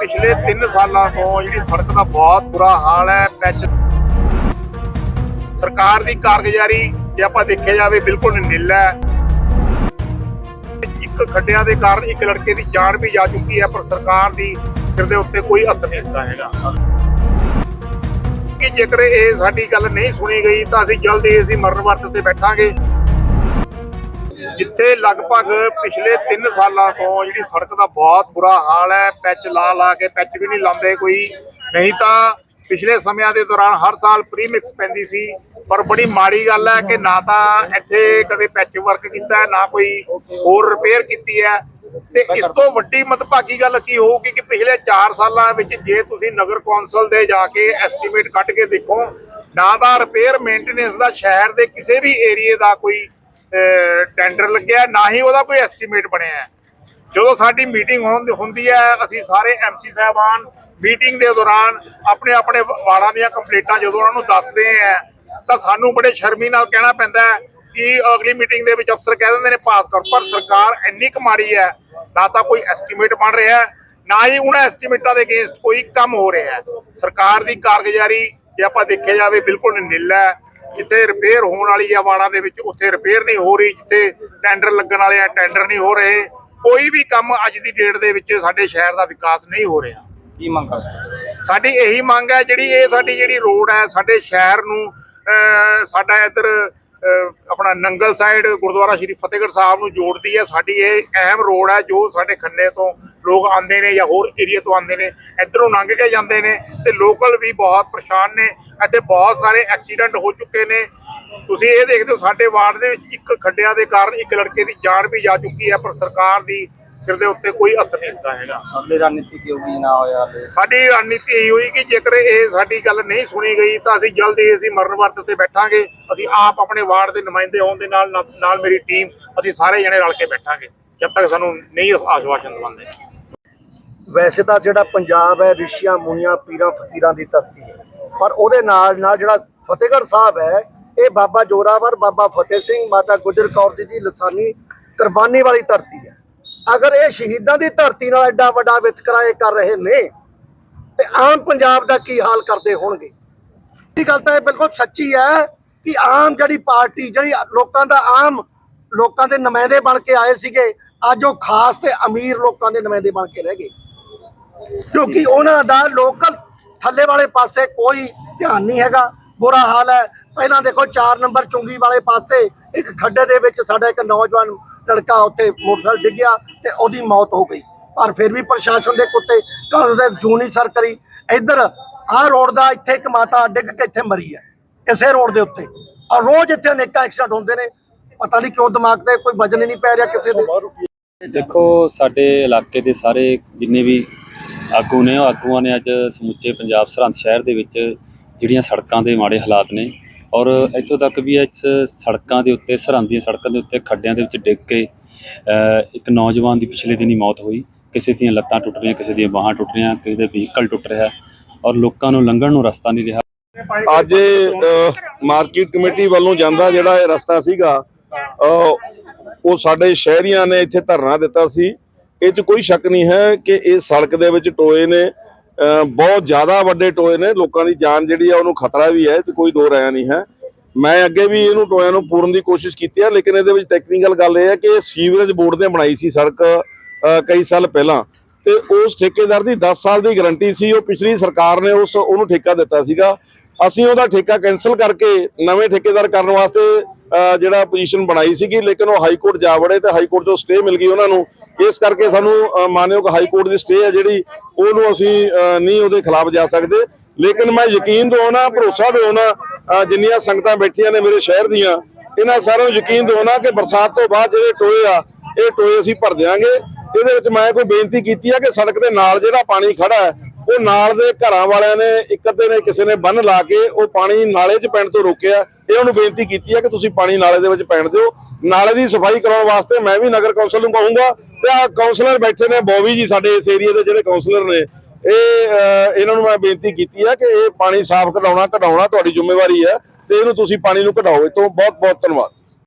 ਪਿਛਲੇ 3 ਸਾਲਾਂ ਤੋਂ ਜਿਹੜੀ ਸੜਕ ਦਾ ਬਹੁਤ ਬੁਰਾ ਹਾਲ ਹੈ ਪੈਚ ਸਰਕਾਰ ਦੀ ਕਾਰਗੁਜ਼ਾਰੀ ਜੇ ਆਪਾਂ ਦੇਖਿਆ ਜਾਵੇ ਬਿਲਕੁਲ ਨਿੱਲਾ ਹੈ। ਇੱਕ ਖੱਡਿਆਂ ਦੇ ਕਾਰਨ ਇੱਕ ਲੜਕੇ ਦੀ ਜਾਨ ਵੀ ਜਾ ਚੁੱਕੀ ਹੈ, ਪਰ ਸਰਕਾਰ ਦੀ ਸਿਰ ਦੇ ਉੱਤੇ ਕੋਈ ਅਸਰ ਨਹੀਂ ਹੁੰਦਾ ਹੈਗਾ। ਕਿ ਜੇਕਰ ਇਹ ਸਾਡੀ ਗੱਲ ਨਹੀਂ ਸੁਣੀ ਗਈ ਤਾਂ ਅਸੀਂ ਜਲਦੀ ਅਸੀਂ ਮਰਨ ਵਰਤ ਤੇ ਬੈਠਾਂਗੇ। ਜਿੱਥੇ ਲਗਭਗ ਪਿਛਲੇ 3 ਸਾਲਾਂ ਤੋਂ ਜਿਹੜੀ ਸੜਕ ਦਾ ਬਹੁਤ ਬੁਰਾ ਹਾਲ ਹੈ, ਪੈਚ ਲਾ ਲਾ ਕੇ ਪੈਚ ਵੀ ਨਹੀਂ ਲਾਉਂਦੇ ਕੋਈ। ਨਹੀਂ ਤਾਂ ਪਿਛਲੇ ਸਮਿਆਂ ਦੇ ਦੌਰਾਨ ਹਰ ਸਾਲ ਪ੍ਰੀਮਿਕਸ ਪੈਂਦੀ ਸੀ, ਪਰ ਬੜੀ ਮਾੜੀ ਗੱਲ ਹੈ ਕਿ ਨਾ ਤਾਂ ਇੱਥੇ ਕਦੇ ਪੈਚ ਵਰਕ ਕੀਤਾ ਹੈ ਨਾ ਕੋਈ ਹੋਰ ਰਿਪੇਅਰ ਕੀਤੀ ਹੈ। ਤੇ ਇਸ ਤੋਂ ਵੱਡੀ ਮਤਭਾਗੀ ਗੱਲ ਕੀ ਹੋਊਗੀ ਕਿ ਪਿਛਲੇ 4 ਸਾਲਾਂ ਵਿੱਚ ਜੇ ਤੁਸੀਂ ਨਗਰ ਕੌਂਸਲ ਦੇ ਜਾ ਕੇ ਐਸਟੀਮੇਟ ਕੱਢ ਕੇ ਦੇਖੋ, ਨਾ ਤਾਂ ਰਿਪੇਅਰ ਮੇਨਟੇਨੈਂਸ ਦਾ ਸ਼ਹਿਰ ਦੇ ਕਿਸੇ ਵੀ ਏਰੀਏ ਦਾ ਕੋਈ ਟੈਂਡਰ ਲੱਗਿਆ, ਨਾ ਹੀ ਉਹਦਾ ਕੋਈ ਐਸਟੀਮੇਟ ਬਣਿਆ। ਜਦੋਂ ਸਾਡੀ ਮੀਟਿੰਗ ਹੁੰਦੀ ਹੈ, ਅਸੀਂ ਸਾਰੇ ਐਮਸੀ ਸਾਹਿਬਾਨ ਮੀਟਿੰਗ ਦੇ ਦੌਰਾਨ ਆਪਣੇ ਆਪਣੇ ਵਾਲਾਂ ਦੀਆਂ ਕੰਪਲੀਟਾਂ ਜਦੋਂ ਉਹਨਾਂ ਨੂੰ ਦੱਸਦੇ ਆ, ਤਾਂ ਸਾਨੂੰ ਬੜੇ ਸ਼ਰਮੀ ਨਾਲ ਕਹਿਣਾ ਪੈਂਦਾ ਕਿ ਅਗਲੀ ਮੀਟਿੰਗ ਦੇ ਵਿੱਚ ਅਫਸਰ ਕਹਿ ਦਿੰਦੇ ਨੇ, ਪਾਸ ਕਰ। ਪਰ ਸਰਕਾਰ ਇੰਨੀ ਕੁ ਮਾੜੀ ਹੈ, ਨਾ ਤਾਂ ਕੋਈ ਐਸਟੀਮੇਟ ਬਣ ਰਿਹਾ ਨਾ ਹੀ ਉਹਨਾਂ ਐਸਟੀਮੇਟਾਂ ਦੇ ਅਗੇਂਸਟ ਕੋਈ ਕੰਮ ਹੋ ਰਿਹਾ ਸਰਕਾਰ ਦੀ ਕਾਰਗੁਜ਼ਾਰੀ ਜੇ ਆਪਾਂ ਦੇਖਿਆ ਜਾਵੇ, ਬਿਲਕੁਲ ਨਿੱਲਾ ਹੈ। ਜਿੱਥੇ ਰਿਪੇਅਰ ਹੋਣ ਵਾਲੀ ਆ ਵਾੜਾਂ ਦੇ ਵਿੱਚ ਉੱਥੇ ਰਿਪੇਅਰ ਨਹੀਂ ਹੋ ਰਹੀ ਜਿੱਥੇ ਟੈਂਡਰ ਲੱਗਣ ਵਾਲੇ ਆ ਟੈਂਡਰ ਨਹੀਂ ਹੋ ਰਹੇ। ਕੋਈ ਵੀ ਕੰਮ ਅੱਜ ਦੀ ਡੇਟ ਦੇ ਵਿੱਚ ਸਾਡੇ ਸ਼ਹਿਰ ਦਾ ਵਿਕਾਸ ਨਹੀਂ ਹੋ ਰਿਹਾ। ਕੀ ਮੰਗ ਕਰਦੇ ਸਾਡੀ ਇਹੀ ਮੰਗ ਹੈ ਜਿਹੜੀ ਇਹ ਸਾਡੀ ਜਿਹੜੀ ਰੋਡ ਹੈ ਸਾਡੇ ਸ਼ਹਿਰ ਨੂੰ ਸਾਡਾ ਇੱਧਰ ਆਪਣਾ ਨੰਗਲ ਸਾਈਡ ਗੁਰਦੁਆਰਾ ਸ਼੍ਰੀ ਫਤਿਹਗੜ੍ਹ ਸਾਹਿਬ ਨੂੰ ਜੋੜਦੀ ਹੈ। ਸਾਡੀ ਇਹ ਅਹਿਮ ਰੋਡ ਹੈ ਜੋ ਸਾਡੇ ਖੰਨੇ ਤੋਂ ਲੋਕ ਆਉਂਦੇ ਨੇ ਜਾਂ ਹੋਰ ਏਰੀਆ ਤੋਂ ਆਉਂਦੇ ਨੇ ਇੱਧਰੋਂ ਲੰਘ ਕੇ ਜਾਂਦੇ ਨੇ ਤੇ ਲੋਕਲ ਵੀ ਬਹੁਤ ਪਰੇਸ਼ਾਨ ਨੇ ਇੱਥੇ ਬਹੁਤ ਸਾਰੇ ਐਕਸੀਡੈਂਟ ਹੋ ਚੁੱਕੇ ਨੇ। ਤੁਸੀਂ ਇਹ ਦੇਖਦੇ ਹੋ ਸਾਡੇ ਵਾਰਡ ਦੇ ਵਿੱਚ ਇੱਕ ਖੱਡਿਆਂ ਦੇ ਕਾਰਨ ਇੱਕ ਲੜਕੇ ਦੀ ਜਾਨ ਵੀ ਜਾ ਚੁੱਕੀ ਹੈ ਪਰ ਸਰਕਾਰ ਦੀ ਸਿਰ ਦੇ ਉੱਤੇ ਕੋਈ ਅਸਰ ਨਹੀਂ ਹੁੰਦਾ ਹੈਗਾ। ਅਗਲੀ ਰਣਨੀਤੀ ਕੀ ਹੋਊਗੀ ਨਾ ਹੋਇਆ ਸਾਡੀ ਰਣਨੀਤੀ ਇਹੀ ਹੋਈ ਕਿ ਜੇਕਰ ਇਹ ਸਾਡੀ ਗੱਲ ਨਹੀਂ ਸੁਣੀ ਗਈ ਤਾਂ ਅਸੀਂ ਜਲਦੀ ਅਸੀਂ ਮਰਨ ਵਰਤ ਤੇ ਬੈਠਾਂਗੇ। ਅਸੀਂ ਆਪ ਆਪਣੇ ਵਾਰਡ ਦੇ ਨੁਮਾਇੰਦੇ ਹੋਣ ਦੇ ਨਾਲ ਨਾਲ ਮੇਰੀ ਟੀਮ ਅਸੀਂ ਸਾਰੇ ਜਣੇ ਰਲ ਕੇ ਬੈਠਾਂਗੇ ਜਦ ਤੱਕ ਸਾਨੂੰ ਨਹੀਂ ਆਸ਼ਵਾਸਨ ਦਵਾਉਂਦੇ। ਵੈਸੇ ਤਾਂ ਜਿਹੜਾ ਪੰਜਾਬ ਹੈ, ਰਿਸ਼ੀਆਂ, ਮੁਨੀਆਂ, ਪੀਰਾਂ, ਫਕੀਰਾਂ ਦੀ ਧਰਤੀ ਹੈ। ਪਰ ਉਹਦੇ ਨਾਲ ਨਾਲ ਜਿਹੜਾ ਫਤਿਹਗੜ੍ਹ ਸਾਹਿਬ ਹੈ, ਇਹ ਬਾਬਾ ਜੋਰਾਵਰ, ਬਾਬਾ ਫਤਿਹ ਸਿੰਘ, ਮਾਤਾ ਗੁਜਰ ਕੌਰ ਜੀ ਦੀ ਲਸਾਨੀ, ਕੁਰਬਾਨੀ ਵਾਲੀ ਧਰਤੀ ਹੈ। ਅਗਰ ਇਹ ਸ਼ਹੀਦਾਂ ਦੀ ਧਰਤੀ ਨਾਲ ਐਡਾ ਵੱਡਾ ਵਿਤਕਰਾ ਇਹ ਕਰ ਰਹੇ ਨੇ, ਤੇ ਆਮ ਪੰਜਾਬ ਦਾ ਕੀ ਹਾਲ ਕਰਦੇ ਹੋਣਗੇ? ਇਹ ਗੱਲ ਤਾਂ ਇਹ ਬਿਲਕੁਲ ਸੱਚੀ ਹੈ ਕਿ ਆਮ ਜਿਹੜੀ ਪਾਰਟੀ, ਜਿਹੜੀ ਲੋਕਾਂ ਦਾ ਆਮ ਲੋਕਾਂ ਦੇ ਨੁਮਾਇੰਦੇ ਬਣ ਕੇ ਆਏ ਸੀਗੇ, ਅੱਜ ਉਹ ਖਾਸ ਤੇ ਅਮੀਰ ਲੋਕਾਂ ਦੇ ਨੁਮਾਇੰਦੇ ਬਣ ਕੇ ਰਹਿ ਗਏ। ਕਿਉਂਕਿ ਉਹਨਾਂ ਦਾ ਲੋਕਲ ਥੱਲੇ ਵਾਲੇ ਪਾਸੇ ਕੋਈ ਧਿਆਨ ਨਹੀਂ ਹੈਗਾ। ਬੁਰਾ ਹਾਲ ਹੈ। ਪਹਿਲਾਂ ਦੇਖੋ 4 ਨੰਬਰ ਚੁੰਗੀ ਵਾਲੇ ਪਾਸੇ ਇੱਕ ਖੱਡੇ ਦੇ ਵਿੱਚ ਸਾਡਾ ਇੱਕ ਨੌਜਵਾਨ ਲੜਕਾ ਉੱਥੇ ਮੋਟਰਸਾਈਕਲ ਡਿੱਗਿਆ ਤੇ ਉਹਦੀ ਮੌਤ ਹੋ ਗਈ। ਪਰ ਫਿਰ ਵੀ ਪ੍ਰਸ਼ਾਸਨ ਦੇ ਕੁੱਤੇ ਕਾਨੂੰਨ ਦੇ ਜੂਨੀ ਸਰ ਕਰੀ। ਇੱਧਰ ਆਹ ਰੋਡ ਦਾ ਇੱਥੇ ਇੱਕ ਮਾਤਾ ਡਿੱਗ ਕੇ ਇੱਥੇ ਮਰੀ ਹੈ, ਇਸੇ ਰੋਡ ਦੇ ਉੱਤੇ। ਔਰ ਰੋਜ਼ ਇੱਥੇ ਅਨੇਕਾਂ ਐਕਸੀਡੈਂਟ ਹੁੰਦੇ ਨੇ। ਪਤਾ ਨਹੀਂ ਕਿਉਂ ਦਿਮਾਗ ਤੇ ਕੋਈ ਵਜਨ ਹੀ ਨਹੀਂ ਪੈ ਰਿਹਾ ਕਿਸੇ ਦੇ। ਦੇਖੋ, ਸਾਡੇ ਇਲਾਕੇ ਦੇ ਸਾਰੇ ਜਿੰਨੇ ਵੀ ਆਗੂ ਨੇ, ਉਹ ਆਗੂਆਂ ਨੇ ਅੱਜ ਸਮੁੱਚੇ ਪੰਜਾਬ ਸਰਹੰਦ ਸ਼ਹਿਰ ਦੇ ਵਿੱਚ ਜਿਹੜੀਆਂ ਸੜਕਾਂ ਦੇ ਮਾੜੇ ਹਾਲਾਤ ਨੇ ਔਰ ਇੱਥੋਂ ਤੱਕ ਵੀ ਇਸ ਸੜਕਾਂ ਦੇ ਉੱਤੇ, ਸਰਹੰਦ ਦੀਆਂ ਸੜਕਾਂ ਦੇ ਉੱਤੇ ਖੱਡਿਆਂ ਦੇ ਵਿੱਚ ਡਿੱਗ ਕੇ ਇੱਕ ਨੌਜਵਾਨ ਦੀ ਪਿਛਲੇ ਦਿਨੀ ਮੌਤ ਹੋਈ। ਕਿਸੇ ਦੀਆਂ ਲੱਤਾਂ ਟੁੱਟ ਰਹੀਆਂ, ਕਿਸੇ ਦੀਆਂ ਬਾਹਾਂ ਟੁੱਟ ਰਹੀਆਂ, ਕਿਸੇ ਦੇ ਵਹੀਕਲ ਟੁੱਟ ਰਿਹਾ ਔਰ ਲੋਕਾਂ ਨੂੰ ਲੰਘਣ ਨੂੰ ਰਸਤਾ ਨਹੀਂ ਰਿਹਾ। ਅੱਜ ਮਾਰਕੀਟ ਕਮੇਟੀ ਵੱਲੋਂ ਜਾਂਦਾ ਜਿਹੜਾ ਇਹ ਰਸਤਾ ਸੀਗਾ ਉਹ ਸਾਡੇ ਸ਼ਹਿਰੀਆਂ ਨੇ ਇੱਥੇ ਧਰਨਾ ਦਿੱਤਾ ਸੀ। ਇਹ 'ਚ ਕੋਈ ਸ਼ੱਕ ਨਹੀਂ ਹੈ ਕਿ ਇਹ ਸੜਕ ਦੇ ਵਿੱਚ ਟੋਏ ਨੇ ਬਹੁਤ ਜ਼ਿਆਦਾ ਵੱਡੇ ਟੋਏ ਨੇ, ਲੋਕਾਂ ਦੀ ਜਾਨ ਜਿਹੜੀ ਆ ਉਹਨੂੰ ਖਤਰਾ ਵੀ ਹੈ, ਇਹ 'ਚ ਕੋਈ ਦੋ ਰਾਇਆ ਨਹੀਂ ਹੈ। ਮੈਂ ਅੱਗੇ ਵੀ ਇਹਨੂੰ ਟੋਇਆਂ ਨੂੰ ਪੂਰਨ ਦੀ ਕੋਸ਼ਿਸ਼ ਕੀਤੀ ਹੈ ਲੇਕਿਨ ਇਹਦੇ ਵਿੱਚ ਟੈਕਨੀਕਲ ਗੱਲ ਇਹ ਹੈ ਕਿ ਸੀਵਰੇਜ ਬੋਰਡ ਨੇ ਬਣਾਈ ਸੀ ਸੜਕ ਕਈ ਸਾਲ ਪਹਿਲਾਂ। ਤੇ ਉਸ ਠੇਕੇਦਾਰ ਦੀ 10 ਸਾਲ ਦੀ ਗਾਰੰਟੀ ਸੀ, ਉਹ ਪਿਛਲੀ ਸਰਕਾਰ ਨੇ ਉਸ, ਉਹਨੂੰ ਠੇਕਾ ਦਿੱਤਾ ਸੀਗਾ। ਅਸੀਂ ਉਹਦਾ ਠੇਕਾ ਕੈਨਸਲ ਕਰਕੇ ਨਵੇਂ ਠੇਕੇਦਾਰ ਕਰਨ ਵਾਸਤੇ ਜਿਹੜਾ ਪੋਜੀਸ਼ਨ ਬਣਾਈ ਸੀਗੀ ਲੇਕਿਨ ਉਹ ਹਾਈ ਕੋਰਟ ਜਾ ਵੜੇ ਤੇ ਹਾਈ ਕੋਰਟ ਤੋਂ ਸਟੇ ਮਿਲ ਗਈ ਉਹਨਾਂ ਨੂੰ। ਇਸ ਕਰਕੇ ਸਾਨੂੰ ਅਹ, ਮਾਨਯੋਗ ਹਾਈ ਕੋਰਟ ਦੀ ਸਟੇ ਹੈ ਜਿਹੜੀ ਉਹਨੂੰ ਅਸੀਂ ਨਹੀਂ ਉਹਦੇ ਖਿਲਾਫ ਜਾ ਸਕਦੇ। ਲੇਕਿਨ ਮੈਂ ਯਕੀਨ ਦਿਵਾਉਣਾ ਭਰੋਸਾ ਦਿਵਾਉਣਾ ਜਿੰਨੀਆਂ ਸੰਗਤਾਂ ਬੈਠੀਆਂ ਨੇ ਮੇਰੇ ਸ਼ਹਿਰ ਦੀਆਂ ਇਹਨਾਂ ਸਾਰਿਆਂ ਨੂੰ ਯਕੀਨ ਦਿਵਾਉਣਾ ਕਿ ਬਰਸਾਤ ਤੋਂ ਬਾਅਦ ਜਿਹੜੇ ਟੋਏ ਆ ਇਹ ਟੋਏ ਅਸੀਂ ਭਰ ਦਿਆਂਗੇ। ਇਹਦੇ ਵਿੱਚ ਮੈਂ ਕੋਈ ਬੇਨਤੀ ਕੀਤੀ ਹੈ ਕਿ ਸੜਕ ਦੇ ਨਾਲ ਜਿਹੜਾ ਪਾਣੀ ਖੜਾ ਹੈ ਉਹ ਨਾਲ ਦੇ ਘਰਾਂ ਵਾਲਿਆਂ ਨੇ ਇੱਕ ਅੱਧੇ ਨੇ ਕਿਸੇ ਨੇ ਬੰਨ ਲਾ ਕੇ ਉਹ ਪਾਣੀ ਨਾਲੇ 'ਚ ਪੈਣ ਤੋਂ ਰੋਕਿਆ। ਇਹ ਉਹਨੂੰ ਬੇਨਤੀ ਕੀਤੀ ਹੈ ਕਿ ਤੁਸੀਂ ਪਾਣੀ ਨਾਲੇ ਦੇ ਵਿੱਚ ਪੈਣ ਦਿਓ। ਨਾਲੇ ਦੀ ਸਫ਼ਾਈ ਕਰਾਉਣ ਵਾਸਤੇ ਮੈਂ ਵੀ ਨਗਰ ਕੌਂਸਲ ਨੂੰ ਕਹੂੰਗਾ ਤੇ ਆ ਕਾਉਂਸਲਰ ਬੈਠੇ ਨੇ ਬੋਵੀ ਜੀ ਸਾਡੇ ਇਸ ਏਰੀਆ ਦੇ ਜਿਹੜੇ ਕਾਉਂਸਲਰ ਨੇ। ਇਹ ਇਹਨਾਂ ਨੂੰ ਮੈਂ ਬੇਨਤੀ ਕੀਤੀ ਹੈ ਕਿ ਇਹ ਪਾਣੀ ਸਾਫ਼ ਕਰਾਉਣਾ ਘਟਾਉਣਾ ਤੁਹਾਡੀ ਜ਼ਿੰਮੇਵਾਰੀ ਹੈ ਤੇ ਇਹਨੂੰ ਤੁਸੀਂ ਪਾਣੀ ਨੂੰ ਘਟਾਓ ਇਹ ਤੋਂ ਬਹੁਤ ਬਹੁਤ ਧੰਨਵਾਦ।